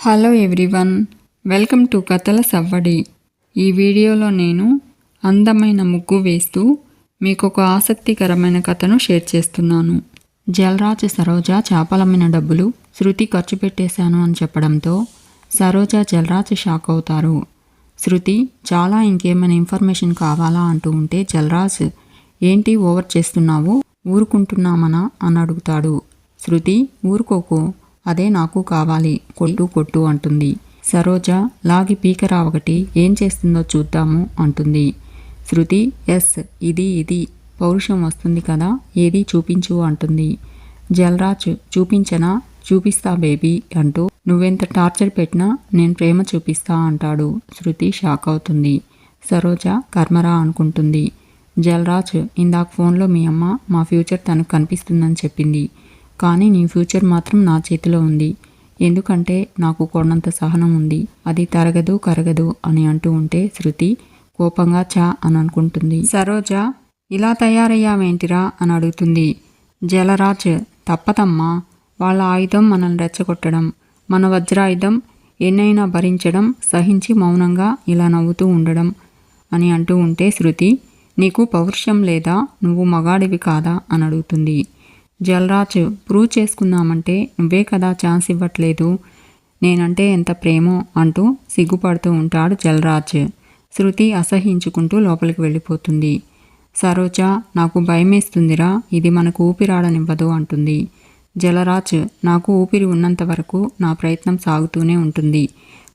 Hello everyone welcome to కథల సవ్వడి ఈ వీడియోలో నేను అందమైన ముగ్గు వేస్తూ మీకు ఒక ఆసక్తికరమైన కథను షేర్ చేస్తున్నాను. జలరాజ్ సరోజ చేపలమ్మిన డబ్బులు శృతి ఖర్చు పెట్టేశాను అని చెప్పడంతో సరోజ జలరాజ్ షాక్ అవుతారు. శృతి చాలా ఇంకేమైనా ఇన్ఫర్మేషన్ కావాలా? అంటూ ఉంటే జలరాజ్ ఏంటి ఓవర్ చేస్తున్నావు? ఊరుకుంటున్నామనా? అని అడుగుతాడు. శృతి ఊరుకోకు. అదే నాకు కావాలి కొట్టు కొట్టు అంటుంది. సరోజ లాగి పీకరా ఒకటి ఏం చేస్తుందో చూద్దాము అంటుంది. శృతి ఎస్ ఇది ఇది పౌరుషం వస్తుంది కదా ఏది చూపించు అంటుంది. జలరాజ్ చూపించనా? చూపిస్తా బేబీ అంటూ నువ్వెంత టార్చర్ పెట్టినా నేను ప్రేమ చూపిస్తా అంటాడు. శృతి షాక్ అవుతుంది. సరోజ కర్మరా అనుకుంటుంది. జలరాజ్ ఇందాక ఫోన్లో మీ అమ్మ మా ఫ్యూచర్ తనకు కనిపిస్తుందని చెప్పింది. కానీ నీ ఫ్యూచర్ మాత్రం నా చేతిలో ఉంది. ఎందుకంటే నాకు కొన్నంత సహనం ఉంది. అది తరగదు కరగదు అని అంటూ ఉంటే శృతి కోపంగా చా అని అనుకుంటుంది. సరోజ ఇలా తయారయ్యావేంటిరా? అని అడుగుతుంది. జలరాజ్ తప్పదమ్మా. వాళ్ళ ఆయుధం మనల్ని రెచ్చగొట్టడం మన వజ్రాయుధం ఎన్నైనా భరించడం సహించి మౌనంగా ఇలా నవ్వుతూ ఉండడం అని అంటూ ఉంటే శృతి నీకు పౌరుషం లేదా? నువ్వు మగాడివి కాదా? అని అడుగుతుంది. జలరాజ్ ప్రూవ్ చేసుకుందామంటే నువ్వే కదా ఛాన్స్ ఇవ్వట్లేదు. నేనంటే ఎంత ప్రేమో అంటూ సిగ్గుపడుతూ ఉంటాడు జలరాజ్. శృతి అసహించుకుంటూ లోపలికి వెళ్ళిపోతుంది. సరోజ నాకు భయమేస్తుందిరా ఇది మనకు ఊపిరాడనివ్వదు అంటుంది. జలరాజ్ నాకు ఊపిరి ఉన్నంత వరకు నా ప్రయత్నం సాగుతూనే ఉంటుంది.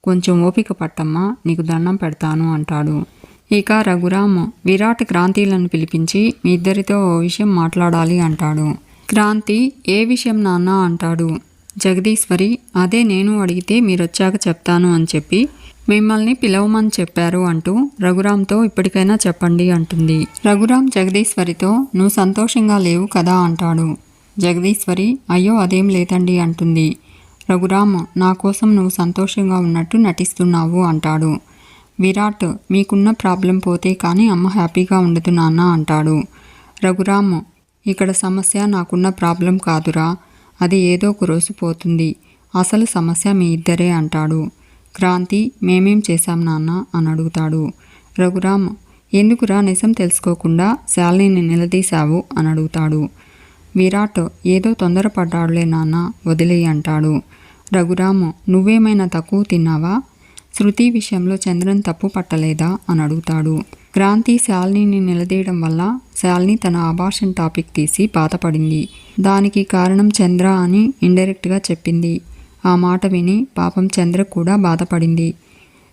కొంచెం ఓపిక పట్టమ్మా నీకు దండం పెడతాను అంటాడు. ఇక రఘురామ్ విరాట్ క్రాంతిలను పిలిపించి మీ ఇద్దరితో ఓ విషయం మాట్లాడాలి అంటాడు. క్రాంతి ఏ విషయం నాన్న? అంటాడు. జగదీశ్వరి అదే నేను అడిగితే మీరొచ్చాక చెప్తాను అని చెప్పి మిమ్మల్ని పిలవమని చెప్పారు అంటూ రఘురామ్తో ఇప్పటికైనా చెప్పండి అంటుంది. రఘురామ్ జగదీశ్వరితో నువ్వు సంతోషంగా లేవు కదా అంటాడు. జగదీశ్వరి అయ్యో అదేం లేదండి అంటుంది. రఘురామ్ నా కోసం నువ్వు సంతోషంగా ఉన్నట్టు నటిస్తున్నావు అంటాడు. విరాట్ మీకున్న ప్రాబ్లం పోతే కానీ అమ్మ హ్యాపీగా ఉండదు నాన్న అంటాడు. రఘురామ్ ఇక్కడ సమస్య నాకున్న ప్రాబ్లం కాదురా. అది ఏదో ఒక రోజు పోతుంది. అసలు సమస్య మీ ఇద్దరే అంటాడు. క్రాంతి మేమేం చేశాం నాన్న? అని అడుగుతాడు. రఘురామ్ ఎందుకురా నిజం తెలుసుకోకుండా శాలిని నిలదీశావు? అని అడుగుతాడు. విరాట్ ఏదో తొందరపడ్డాడులే నాన్న వదిలేయి అంటాడు. రఘురామ్ నువ్వేమైనా తక్కువ తిన్నావా? శృతి విషయంలో చంద్రన్ తప్పు పట్టలేదా అని అడుగుతాడు. క్రాంతి శాలిని నిలదీయడం వల్ల శాలిని తన అబార్షన్ టాపిక్ తీసి బాధపడింది. దానికి కారణం చంద్ర అని ఇండైరెక్ట్గా చెప్పింది. ఆ మాట విని పాపం చంద్ర కూడా బాధపడింది.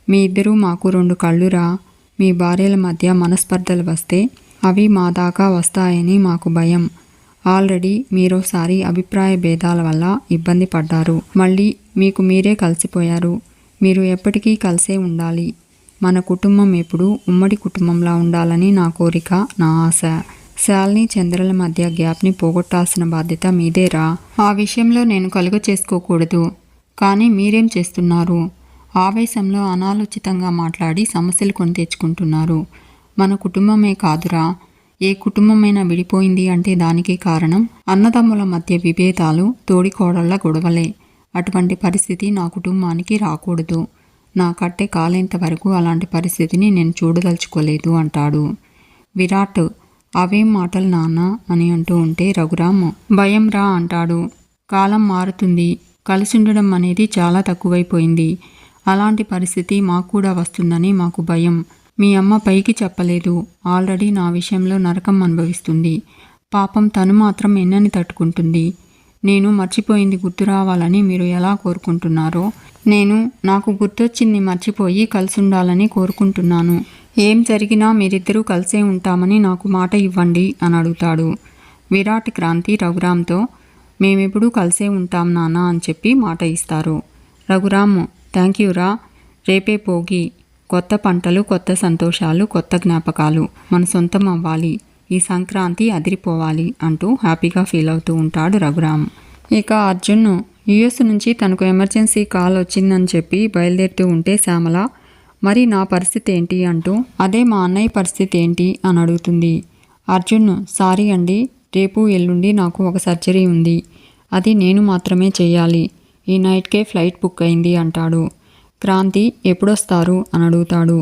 మీ ఇద్దరూ మాకు రెండు కళ్ళురా. మీ భార్యల మధ్య మనస్పర్ధలు వస్తే అవి మా దాకా వస్తాయని మాకు భయం. ఆల్రెడీ మీరోసారి అభిప్రాయ భేదాల వల్ల ఇబ్బంది పడ్డారు. మళ్ళీ మీకు మీరే కలిసిపోయారు. మీరు ఎప్పటికీ కలిసే ఉండాలి. మన కుటుంబం ఎప్పుడు ఉమ్మడి కుటుంబంలా ఉండాలని నా కోరిక నా ఆశ. శాలిని చంద్రల మధ్య గ్యాప్ని పోగొట్టాల్సిన బాధ్యత మీదేరా ఆ విషయంలో నేను కలుగ చేసుకోకూడదు. కానీ మీరేం చేస్తున్నారు? ఆవేశంలో అనాలోచితంగా మాట్లాడి సమస్యలు కొని తెచ్చుకుంటున్నారు. మన కుటుంబమే కాదురా. ఏ కుటుంబమైనా విడిపోయింది అంటే దానికి కారణం అన్నదమ్ముల మధ్య విభేదాలు తోడికోడళ్ళ గొడవలే. అటువంటి పరిస్థితి నా కుటుంబానికి రాకూడదు. నా కట్టె కాలేంత వరకు అలాంటి పరిస్థితిని నేను చూడదలుచుకోలేదు అంటాడు. విరాట్ అవేం మాటలు నాన్న? అని అంటూ ఉంటే రఘురామ్ భయం రా అంటాడు. కాలం మారుతుంది. కలిసి ఉండడం అనేది చాలా తక్కువైపోయింది. అలాంటి పరిస్థితి మాకు కూడా వస్తుందని మాకు భయం. మీ అమ్మ పైకి చెప్పలేదు. ఆల్రెడీ నా విషయంలో నరకం అనుభవిస్తుంది. పాపం తను మాత్రం ఎన్నని తట్టుకుంటుంది. నేను మర్చిపోయింది గుర్తు రావాలని మీరు ఎలా కోరుకుంటున్నారో? నేను నాకు గుర్తొచ్చింది మర్చిపోయి కలిసి ఉండాలని కోరుకుంటున్నాను. ఏం జరిగినా మీరిద్దరూ కలిసే ఉంటామని నాకు మాట ఇవ్వండి అని అడుగుతాడు. విరాట్ క్రాంతి రఘురామ్తో మేమెప్పుడూ కలిసే ఉంటాం నాన్న అని చెప్పి మాట ఇస్తారు. రఘురామ్ థ్యాంక్ యూ రా. రేపే పోగి కొత్త పంటలు కొత్త సంతోషాలు కొత్త జ్ఞాపకాలు మన సొంతం అవ్వాలి. ఈ సంక్రాంతి అదిరిపోవాలి అంటూ హ్యాపీగా ఫీల్ అవుతూ ఉంటాడు రఘురామ్. ఇక అర్జున్ యుఎస్ నుంచి తనకు ఎమర్జెన్సీ కాల్ వచ్చిందని చెప్పి బయలుదేరుతూ ఉంటే శ్యామల మరి నా పరిస్థితి ఏంటి? అంటూ అదే మా అన్నయ్య పరిస్థితి ఏంటి? అని అడుగుతుంది. అర్జున్ సారీ అండి రేపు ఎల్లుండి నాకు ఒక సర్జరీ ఉంది. అది నేను మాత్రమే చేయాలి. ఈ నైట్కే ఫ్లైట్ బుక్ అయింది అంటాడు. క్రాంతి ఎప్పుడొస్తారు? అని అడుగుతాడు.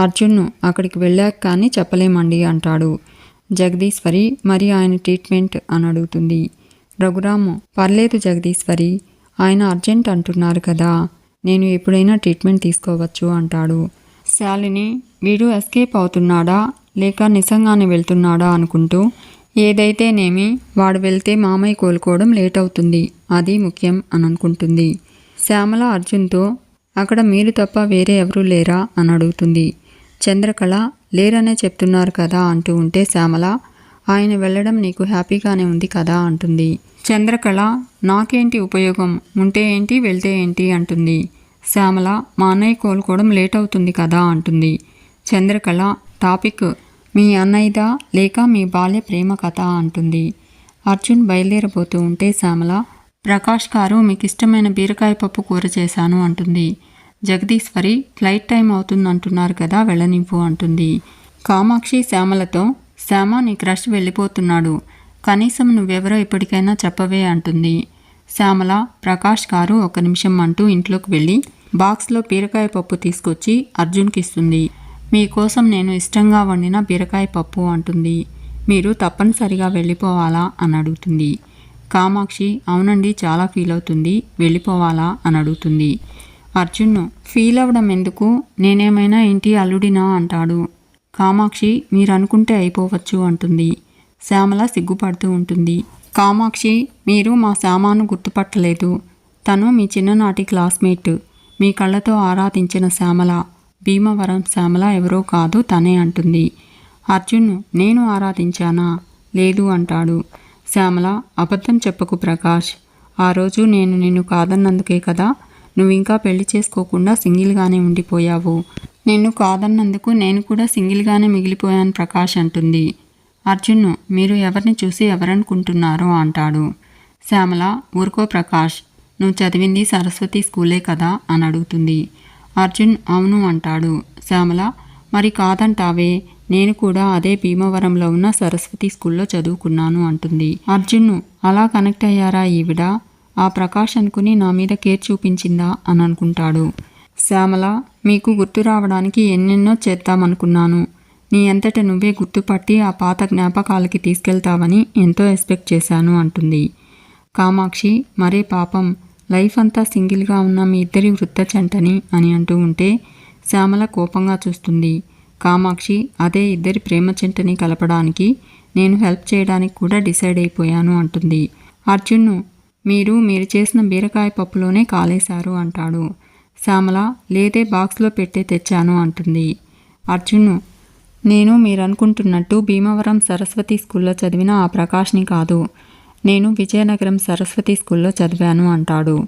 అర్జున్ అక్కడికి వెళ్ళాక కానీ చెప్పలేమండి అంటాడు. జగదీశ్వరి మరి ఆయన ట్రీట్మెంట్ అని అడుగుతుంది. రఘురాము పర్లేదు జగదీశ్వరి ఆయన అర్జెంట్ అంటున్నారు కదా నేను ఎప్పుడైనా ట్రీట్మెంట్ తీసుకోవచ్చు అంటాడు. శాలిని వీడు ఎస్కేప్ అవుతున్నాడా లేక నిజంగానే వెళ్తున్నాడా అనుకుంటూ ఏదైతేనేమి వాడు వెళ్తే మామయ్య కోలుకోవడం లేట్ అవుతుంది అది ముఖ్యం అని అనుకుంటుంది. శ్యామల అర్జున్తో అక్కడ మీరు తప్ప వేరే ఎవరూ లేరా అని అడుగుతుంది. చంద్రకళ లేరనే చెప్తున్నారు కదా అంటూ ఉంటే శ్యామల ఆయన వెళ్ళడం నీకు హ్యాపీగానే ఉంది కదా అంటుంది. చంద్రకళ నాకేంటి ఉపయోగం? ఉంటే ఏంటి వెళ్తే ఏంటి అంటుంది. శ్యామల మా అన్నయ్య కోలుకోవడం లేట్ అవుతుంది కదా అంటుంది. చంద్రకళ టాపిక్ మీ అన్నయ్యదా లేక మీ బాల్య ప్రేమ కథ అంటుంది. అర్జున్ బయలుదేరబోతూ ఉంటే శ్యామల ప్రకాష్ గారు మీకు ఇష్టమైన బీరకాయ పప్పు కూర చేశాను అంటుంది. జగదీశ్వరి ఫ్లైట్ టైం అవుతుందంటున్నారు కదా వెళ్ళనివ్వు అంటుంది. కామాక్షి శ్యామలతో శ్యామ నీ క్రష్ వెళ్ళిపోతున్నాడు. కనీసం నువ్వెవరో ఇప్పటికైనా చెప్పవే అంటుంది. శ్యామల ప్రకాష్ గారు ఒక నిమిషం అంటూ ఇంట్లోకి వెళ్ళి బాక్స్లో బీరకాయ పప్పు తీసుకొచ్చి అర్జున్కి ఇస్తుంది. మీకోసం నేను ఇష్టంగా వండిన బీరకాయ పప్పు అంటుంది. మీరు తప్పనిసరిగా వెళ్ళిపోవాలా అని అడుగుతుంది. కామాక్షి అవునండి చాలా ఫీల్ అవుతుంది. వెళ్ళిపోవాలా అని అడుగుతుంది. అర్జున్ను ఫీల్ అవ్వడం ఎందుకు? నేనేమైనా ఇంటి అల్లుడినా? అంటాడు. కామాక్షి మీరు అనుకుంటే అయిపోవచ్చు అంటుంది. శ్యామల సిగ్గుపడుతూ ఉంటుంది. కామాక్షి మీరు మా శ్యామాను గుర్తుపట్టలేదు. తను మీ చిన్ననాటి క్లాస్మేట్. మీ కళ్ళతో ఆరాధించిన శ్యామల. భీమవరం శ్యామల ఎవరో కాదు తనే అంటుంది. అర్జున్ నేను ఆరాధించానా? లేదు అంటాడు. శ్యామల అబద్ధం చెప్పకు ప్రకాష్. ఆ రోజు నేను నిన్ను కాదన్నందుకే కదా నువ్వు ఇంకా పెళ్ళి చేసుకోకుండా సింగిల్గానే ఉండిపోయావు. నిన్ను కాదన్నందుకు నేను కూడా సింగిల్గానే మిగిలిపోయాను ప్రకాష్ అంటుంది. అర్జున్ మీరు ఎవరిని చూసి ఎవరనుకుంటున్నారో అంటాడు. శ్యామల ఊరుకో ప్రకాష్ నువ్వు చదివింది సరస్వతి స్కూలే కదా అని అడుగుతుంది. అర్జున్ అవును అంటాడు. శ్యామల మరి కాదంటావే నేను కూడా అదే భీమవరంలో ఉన్న సరస్వతి స్కూల్లో చదువుకున్నాను అంటుంది. అర్జున్ అలా కనెక్ట్ అయ్యారా ఈవిడ? ఆ ప్రకాష్ అనుకుని నా మీద కేర్ చూపించిందా అని అనుకుంటాడు. శ్యామల మీకు గుర్తు రావడానికి ఎన్నెన్నో చేద్దామనుకున్నాను. నీ అంతట నువ్వే గుర్తుపట్టి ఆ పాత జ్ఞాపకాలకి తీసుకెళ్తావని ఎంతో ఎక్స్పెక్ట్ చేశాను అంటుంది. కామాక్షి మరే పాపం లైఫ్ అంతా సింగిల్గా ఉన్న మీ ఇద్దరి వృత్త చెంటని అని అంటూ ఉంటే శ్యామల కోపంగా చూస్తుంది. కామాక్షి అదే ఇద్దరి ప్రేమ చెంటని కలపడానికి నేను హెల్ప్ చేయడానికి కూడా డిసైడ్ అయిపోయాను అంటుంది. అర్జున్ను మీరు మీరు చేసిన బీరకాయ పప్పులోనే కాలేశారు అంటాడు. శ్యామల లేదే బాక్స్లో పెట్టే తెచ్చాను అంటుంది. అర్జున్ నేను మీరు అనుకుంటున్నట్టు భీమవరం సరస్వతి స్కూల్లో చదివిన ఆ ప్రకాష్ని కాదు. నేను విజయనగరం సరస్వతి స్కూల్లో చదివాను అంటాడు.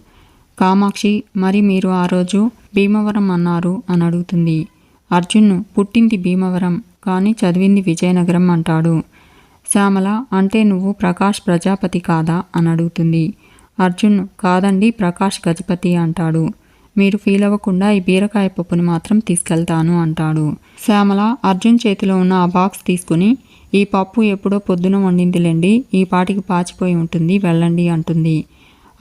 కామాక్షి మరి మీరు ఆ రోజు భీమవరం అన్నారు అని అడుగుతుంది. అర్జున్ను పుట్టింది భీమవరం కానీ చదివింది విజయనగరం అంటాడు. శ్యామల అంటే నువ్వు ప్రకాష్ ప్రజాపతి కాదా అని అడుగుతుంది. అర్జున్ కాదండి ప్రకాష్ గజపతి అంటాడు. మీరు ఫీల్ అవ్వకుండా ఈ బీరకాయ పప్పుని మాత్రం తీసుకెళ్తాను అంటాడు. శ్యామల అర్జున్ చేతిలో ఉన్న ఆ బాక్స్ తీసుకుని ఈ పప్పు ఎప్పుడో పొద్దున వండిందిలేండి ఈ పాటికి పాచిపోయి ఉంటుంది వెళ్ళండి అంటుంది.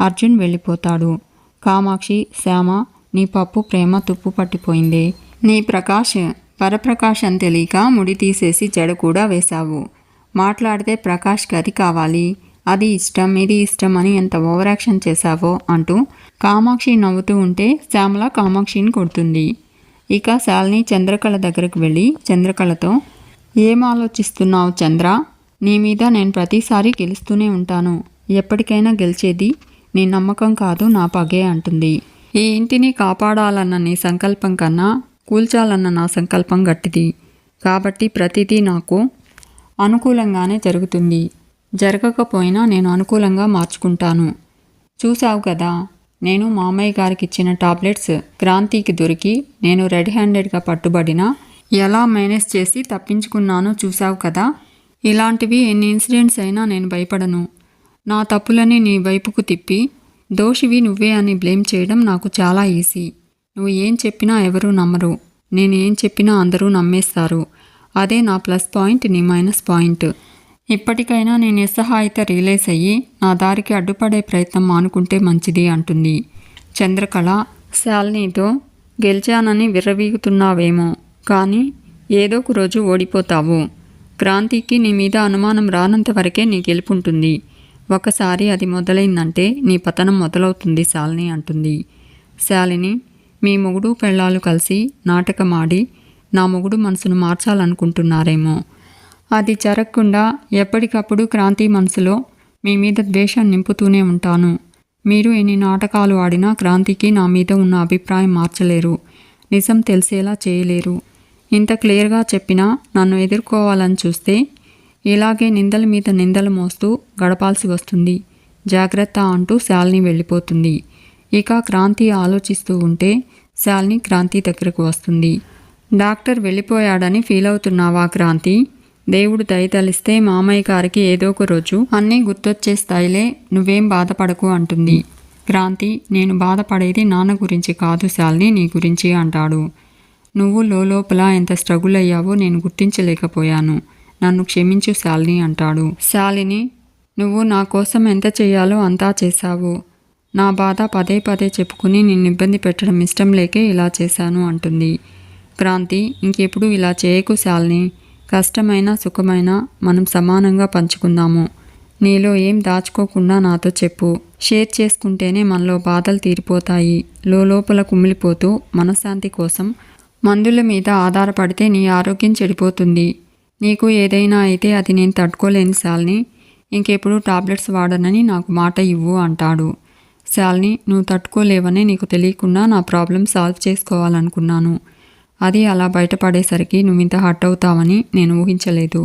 అర్జున్ వెళ్ళిపోతాడు. కామాక్షి శ్యామ నీ పప్పు ప్రేమ తుప్పు పట్టిపోయింది. నీ ప్రకాష్ పరప్రకాష్ అని తెలియక ముడి తీసేసి జడ కూడా వేశావు. మాట్లాడితే ప్రకాష్కి అది కావాలి. అది ఇష్టం ఇది ఇష్టం అని ఎంత ఓవర్ యాక్షన్ చేశావో అంటూ కామాక్షి నవ్వుతూ ఉంటే శ్యామల కామాక్షిని కొడుతుంది. ఇక శాలిని చంద్రకళ దగ్గరకు వెళ్ళి చంద్రకళతో ఏం ఆలోచిస్తున్నావు చంద్ర? నీ మీద నేను ప్రతిసారి గెలుస్తూనే ఉంటాను. ఎప్పటికైనా గెలిచేది నీ నమ్మకం కాదు నా పగే అంటుంది. ఈ ఇంటిని కాపాడాలన్న నీ సంకల్పం కన్నా కూల్చాలన్న నా సంకల్పం గట్టిది. కాబట్టి ప్రతిదీ నాకు అనుకూలంగానే జరుగుతుంది. జరగకపోయినా నేను అనుకూలంగా మార్చుకుంటాను. చూసావు కదా నేను మామయ్య గారికి ఇచ్చిన టాబ్లెట్స్ క్రాంతికి దొరికి నేను రెడ్ హ్యాండెడ్గా పట్టుబడినా ఎలా మేనేజ్ చేసి తప్పించుకున్నానో చూసావు కదా. ఇలాంటివి ఎన్ని ఇన్సిడెంట్స్ అయినా నేను భయపడను. నా తప్పులని నీ వైపుకు తిప్పి దోషివి నువ్వే అని బ్లేమ్ చేయడం నాకు చాలా ఈజీ. నువ్వు ఏం చెప్పినా ఎవరూ నమ్మరు. నేను ఏం చెప్పినా అందరూ నమ్మేస్తారు. అదే నా ప్లస్ పాయింట్ నీ మైనస్ పాయింట్. ఇప్పటికైనా నేను నిస్సహాయత రియలైజ్ అయ్యి నా దారికి అడ్డుపడే ప్రయత్నం మానుకుంటే మంచిది అంటుంది. చంద్రకళ శాలినితో గెలిచానని విర్రవీగుతున్నావేమో కానీ ఏదో ఒక రోజు ఓడిపోతావు. క్రాంతికి నీ మీద అనుమానం రానంత వరకే నీ గెలుపుంటుంది. ఒకసారి అది మొదలైందంటే నీ పతనం మొదలవుతుంది శాలిని అంటుంది. శాలిని మీ మొగుడు పెళ్ళాలు కలిసి నాటకమాడి నా మొగుడు మనసును మార్చాలనుకుంటున్నారేమో అది జరగకుండా ఎప్పటికప్పుడు క్రాంతి మనసులో మీ మీద ద్వేషం నింపుతూనే ఉంటాను. మీరు ఎన్ని నాటకాలు ఆడినా క్రాంతికి నా మీద ఉన్న అభిప్రాయం మార్చలేరు. నిజం తెలిసేలా చేయలేరు. ఇంత క్లియర్గా చెప్పినా నన్ను ఎదుర్కోవాలని చూస్తే ఇలాగే నిందల మీద నిందలు మోస్తూ గడపాల్సి వస్తుంది. జాగ్రత్త అంటూ శాలిని వెళ్ళిపోతుంది. ఇక క్రాంతి ఆలోచిస్తూ ఉంటే శాలిని క్రాంతి దగ్గరకు వస్తుంది. డాక్టర్ వెళ్ళిపోయాడని ఫీల్ అవుతున్నావా క్రాంతి? దేవుడు దయతలిస్తే మామయ్య గారికి ఏదో ఒక రోజు అన్నీ గుర్తొచ్చేస్తాయిలే నువ్వేం బాధపడకు అంటుంది. క్రాంతి నేను బాధపడేది నాన్న గురించి కాదు శాలిని నీ గురించి అంటాడు. నువ్వు లోపల ఎంత స్ట్రగుల్ అయ్యావో నేను గుర్తించలేకపోయాను. నన్ను క్షమించు శాలిని అంటాడు. శాలిని నువ్వు నా కోసం ఎంత చేయాలో అంతా చేశావు. నా బాధ పదే పదే చెప్పుకుని నిన్ను ఇబ్బంది పెట్టడం ఇష్టం లేకే ఇలా చేశాను అంటుంది. క్రాంతి ఇంకెప్పుడు ఇలా చేయకు శాలిని. కష్టమైన సుఖమైన మనం సమానంగా పంచుకుందాము. నీలో ఏం దాచుకోకుండా నాతో చెప్పు. షేర్ చేసుకుంటేనే మనలో బాధలు తీరిపోతాయి. లోపల కుమిలిపోతూ మనశ్శాంతి కోసం మందుల మీద ఆధారపడితే నీ ఆరోగ్యం చెడిపోతుంది. నీకు ఏదైనా అయితే అది నేను తట్టుకోలేని శాలిని. ఇంకెప్పుడు టాబ్లెట్స్ వాడనని నాకు మాట ఇవ్వు అంటాడు. శాలిని నువ్వు తట్టుకోలేవని నీకు తెలియకుండా నా ప్రాబ్లం సాల్వ్ చేసుకోవాలనుకున్నాను. అది అలా బయటపడేసరికి నువ్వు ఇంత హర్ట్ అవుతావని నేను ఊహించలేదు.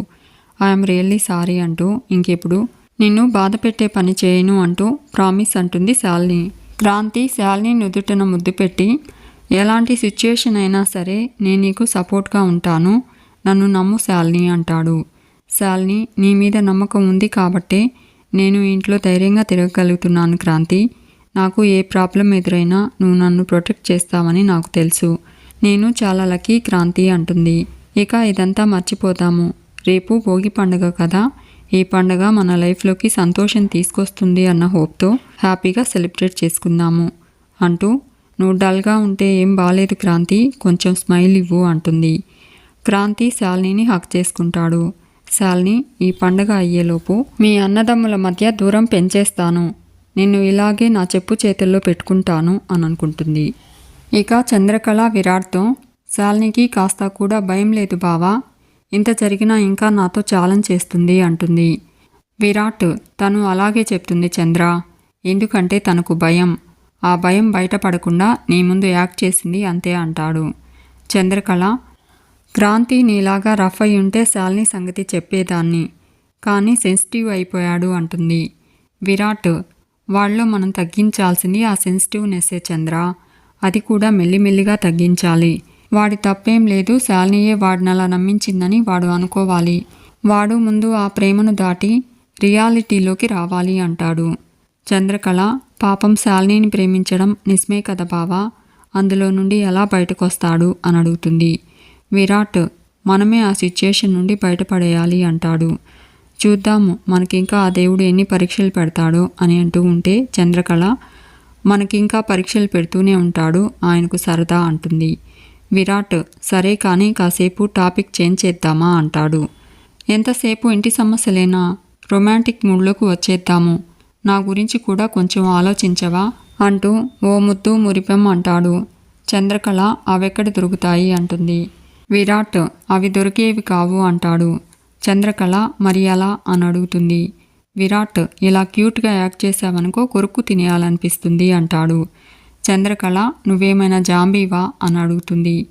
ఐఎమ్ రియల్లీ సారీ అంటూ ఇంకెప్పుడు నిన్ను బాధ పెట్టే పని చేయను అంటూ ప్రామిస్ అంటుంది శాలిని. క్రాంతి శాలిని నుదుటన ముద్దు పెట్టి ఎలాంటి సిచ్యుయేషన్ అయినా సరే నేను నీకు సపోర్ట్గా ఉంటాను నన్ను నమ్ము శాలిని అంటాడు. శాలిని నీ మీద నమ్మకం ఉంది కాబట్టే నేను ఇంట్లో ధైర్యంగా తిరగగలుగుతున్నాను క్రాంతి. నాకు ఏ ప్రాబ్లం ఎదురైనా నువ్వు నన్ను ప్రొటెక్ట్ చేస్తావని నాకు తెలుసు. నేను చాలా లక్కీ క్రాంతి అంటుంది. ఇక ఇదంతా మర్చిపోతాము. రేపు భోగి పండుగ కదా. ఈ పండుగ మన లైఫ్లోకి సంతోషం తీసుకొస్తుంది అన్న హోప్తో హ్యాపీగా సెలబ్రేట్ చేసుకుందాము. అంటూ నువ్వు డల్గా ఉంటే ఏం బాలేదు క్రాంతి కొంచెం స్మైల్ ఇవ్వు అంటుంది. క్రాంతి శాలినిని హక్ చేసుకుంటాడు. శాలిని ఈ పండగ అయ్యేలోపు మీ అన్నదమ్ముల మధ్య దూరం పెంచేస్తాను. నిన్ను ఇలాగే నా చెప్పు చేతుల్లో పెట్టుకుంటాను అని అనుకుంటుంది ఇక చంద్రకళ విరాట్తో శాలినికి కాస్త కూడా భయం లేదు బావా. ఇంత జరిగినా ఇంకా నాతో ఛాలెంజ్ చేస్తుంది అంటుంది. విరాట్ తను అలాగే చెప్తుంది చంద్ర. ఎందుకంటే తనకు భయం. ఆ భయం బయటపడకుండా నీ ముందు యాక్ట్ చేసింది అంతే అంటాడు చంద్రకళ. క్రాంతి నీలాగా రఫ్ అయి ఉంటే శాలిని సంగతి చెప్పేదాన్ని. కానీ సెన్సిటివ్ అయిపోయాడు అంటుంది. విరాట్ వాళ్ళలో మనం తగ్గించాల్సింది ఆ సెన్సిటివ్నెస్సే చంద్ర. అది కూడా మెల్లిమెల్లిగా తగ్గించాలి. వాడి తప్పేం లేదు శాలినియే వాడినలా నమ్మించిందని వాడు అనుకోవాలి. వాడు ముందు ఆ ప్రేమను దాటి రియాలిటీలోకి రావాలి అంటాడు. చంద్రకళ పాపం శాలినిని ప్రేమించడం నిస్మే కదా బావా? అందులో నుండి ఎలా బయటకొస్తాడు? అని అడుగుతుంది. విరాట్ మనమే ఆ సిచ్యుయేషన్ నుండి బయటపడేయాలి అంటాడు. చూద్దాము మనకింకా ఆ దేవుడు ఎన్ని పరీక్షలు పెడతాడో అని అంటూ ఉంటే చంద్రకళ మనకింకా పరీక్షలు పెడుతూనే ఉంటాడు ఆయనకు సరదా అంటుంది. విరాట్ సరే కానీ కాసేపు టాపిక్ చేంజ్ చేద్దామా అంటాడు. ఎంతసేపు ఇంటి సమస్యలేనా? రొమాంటిక్ మూడ్లోకి వచ్చేద్దాము. నా గురించి కూడా కొంచెం ఆలోచించవా? అంటూ ఓ ముద్దు మురిపెం అంటాడు. చంద్రకళ అవెక్కడ దొరుకుతాయి? అంటుంది. విరాట్ అవి దొరికేవి కావు అంటాడు. చంద్రకళ మరి అలా అని అడుగుతుంది విరాట్ ఇలా క్యూట్గా యాక్ట్ చేసావనుకో కొరుకు తినేయాలనిపిస్తుంది అంటాడు. చంద్రకళ నువ్వేమైనా జాంబీవా అని అడుగుతుంది.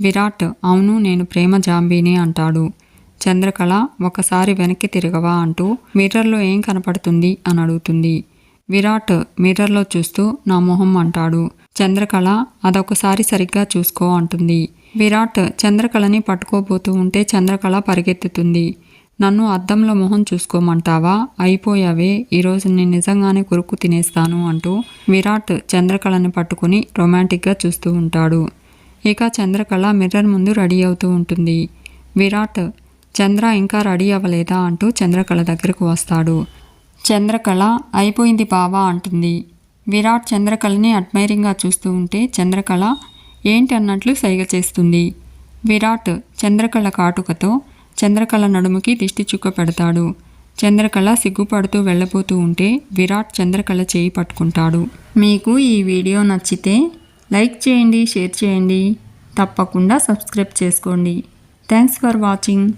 విరాట్ అవును నేను ప్రేమ జాంబీని అంటాడు. చంద్రకళ ఒకసారి వెనక్కి తిరగవా అంటూ మిర్రర్లో ఏం కనపడుతుంది అని అడుగుతుంది. విరాట్ మిర్రర్లో చూస్తూ నా మొహం అంటాడు. చంద్రకళ అదొకసారి సరిగ్గా చూసుకో అంటుంది. విరాట్ చంద్రకళని పట్టుకోబోతూ ఉంటే చంద్రకళ పరిగెత్తుతుంది. నన్ను అద్దంలో మొహం చూసుకోమంటావా? అయిపోయావే. ఈరోజు నేను నిజంగానే కురుకు తినేస్తాను అంటూ విరాట్ చంద్రకళని పట్టుకుని రొమాంటిక్గా చూస్తూ ఉంటాడు. ఇక చంద్రకళ మిర్రర్ ముందు రెడీ అవుతూ ఉంటుంది. విరాట్ చంద్ర ఇంకా రెడీ అవ్వలేదా? అంటూ చంద్రకళ దగ్గరకు వస్తాడు. చంద్రకళ అయిపోయింది బావా అంటుంది. విరాట్ చంద్రకళని అడ్మైరింగ్గా చూస్తూ ఉంటే చంద్రకళ ఏంటన్నట్లు సైగ చేస్తుంది? విరాట్ చంద్రకళ కాటుకతో చంద్రకళ నడుముకి దిష్టి చుక్క పెడతాడు. చంద్రకళ సిగ్గుపడుతూ వెళ్ళబోతూ ఉంటే విరాట్ చంద్రకళ చేయి పట్టుకుంటాడు. మీకు ఈ వీడియో నచ్చితే లైక్ చేయండి షేర్ చేయండి. తప్పకుండా సబ్స్క్రైబ్ చేసుకోండి. Thanks for watching.